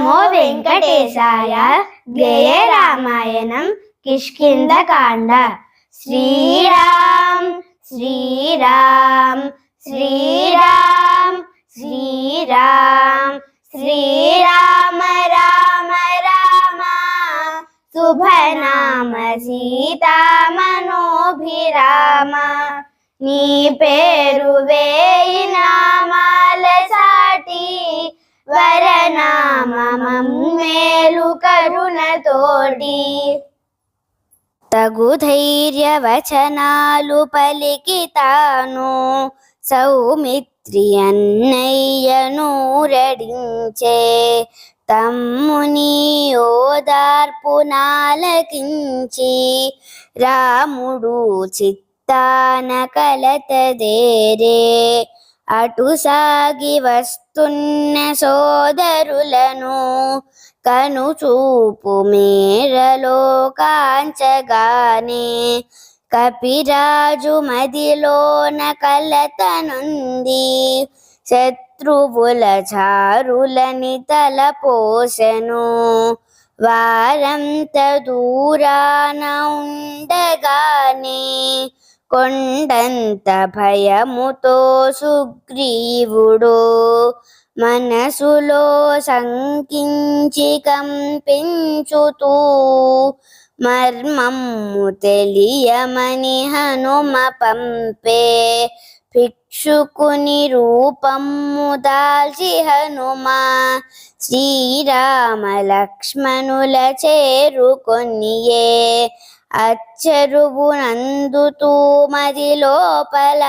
నమో వెంకటేశాయ గేయ రామాయణం కిష్కిందకాండ శ్రీరామ్ శ్రీరామ్ శ్రీరామ్ శ్రీరామ్ శ్రీరామ రామ రామ శుభనామ సీతామనోభిరామ. నీ పేరు వేయినా వరనామం మేలు కరుణతోటి. తగు ధైర్య వచనాలు పలికితాను సౌమిత్రి అన్నయ్యను రడించే. తమ్ముని ఓదార్పునాలకించి రాముడు చిత్తాన కలతదేరే అటు సాగి వస్తున్న సోదరులను కనుచూపు మేరలో కాంచగానే. కపిరాజు మదిలోన కలతనుంది. శత్రువుల చారులని తలపోసెను వారంత దూరాన ఉండగానే కొండంత భయముతో సుగ్రీవుడు మనసులో శంకించి కంపించుతూ మర్మము తెలియమని హనుమ పంపే భిక్షుకుని రూపము దాల్చి హనుమ శ్రీరామ లక్ష్మణుల చేరుకొనియే అచ్చరువునందుతూ మది లోపల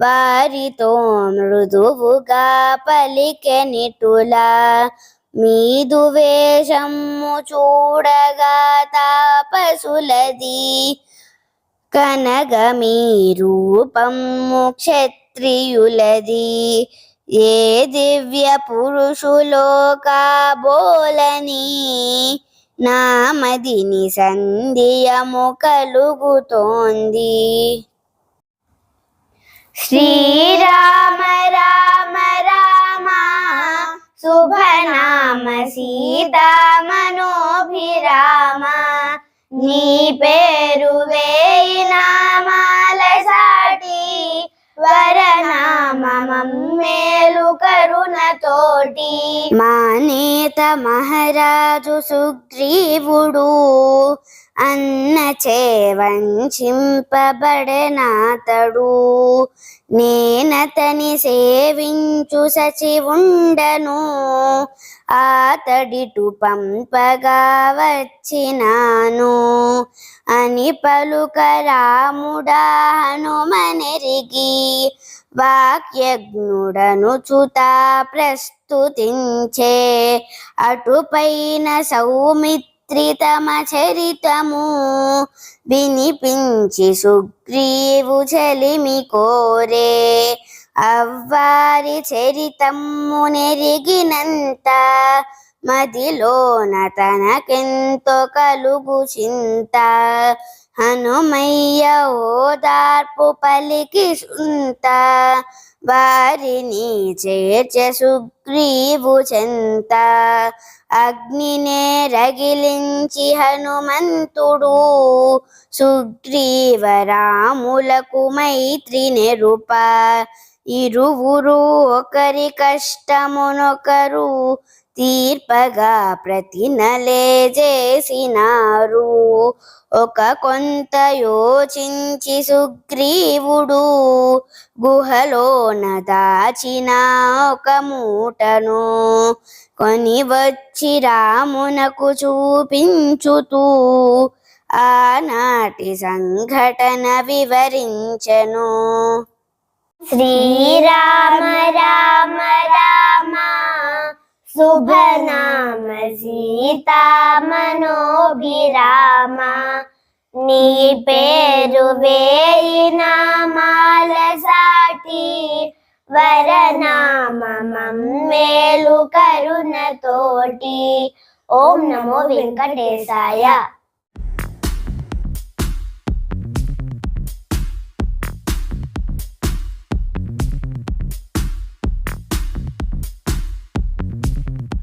వారితో మృదువుగా పలికెనిటులా మీదు వేషము చూడగా తాపసులది. కనగ మీ రూపము క్షత్రియులది. ఏ దివ్య పురుషులో బోలని నామదిని సంధ్యము కలుగుతోంది శ్రీరామ రామ రామ శుభనామ సీతామనోభిరామ నీ పేరు వే కరుణతోటి మానేత మహారాజు సుగ్రీవుడు అన్న చేవంచింపబడనాతడు. నేనతని సేవించు సచివుండను ఆతడిటు పంపగా వచ్చినాను. అని పలుక రాముడా హనుమనెరిగి వాక్యజ్ఞుడను చుతా ప్రస్తుతించే. అటుపైన సౌమిత్రితమ చరితము వినిపించి సుగ్రీవు చలిమి కోరే. అవ్వారి చరితమ్ము నెరిగినంత మదిలోన తనకెంతో కలుగు చింత. హనుమయ్య ఓదార్పు పలికి సుంత వారిని చేర్చ సుగ్రీవు చెంత. అగ్నినే రగిలించి హనుమంతుడు. సుగ్రీవ రాములకు మైత్రి నెరుప. ఇరువురు ఒకరి కష్టమునొకరు తీర్పగా ప్రతి నలే చేసినారు. ఒక కొంత యోచించి సుగ్రీవుడు గుహలోన దాచిన ఒక మూటను కొని వచ్చి రామునకు చూపించుతూ ఆనాటి సంఘటన వివరించెను. శ్రీరామ రామ రామ శుభనామ సీతామనోభిరామ నీ పేరు వేయినామాల సాటి వరనామం మేలు కరుణతోటి ఓం నమో వెంకటేశాయ.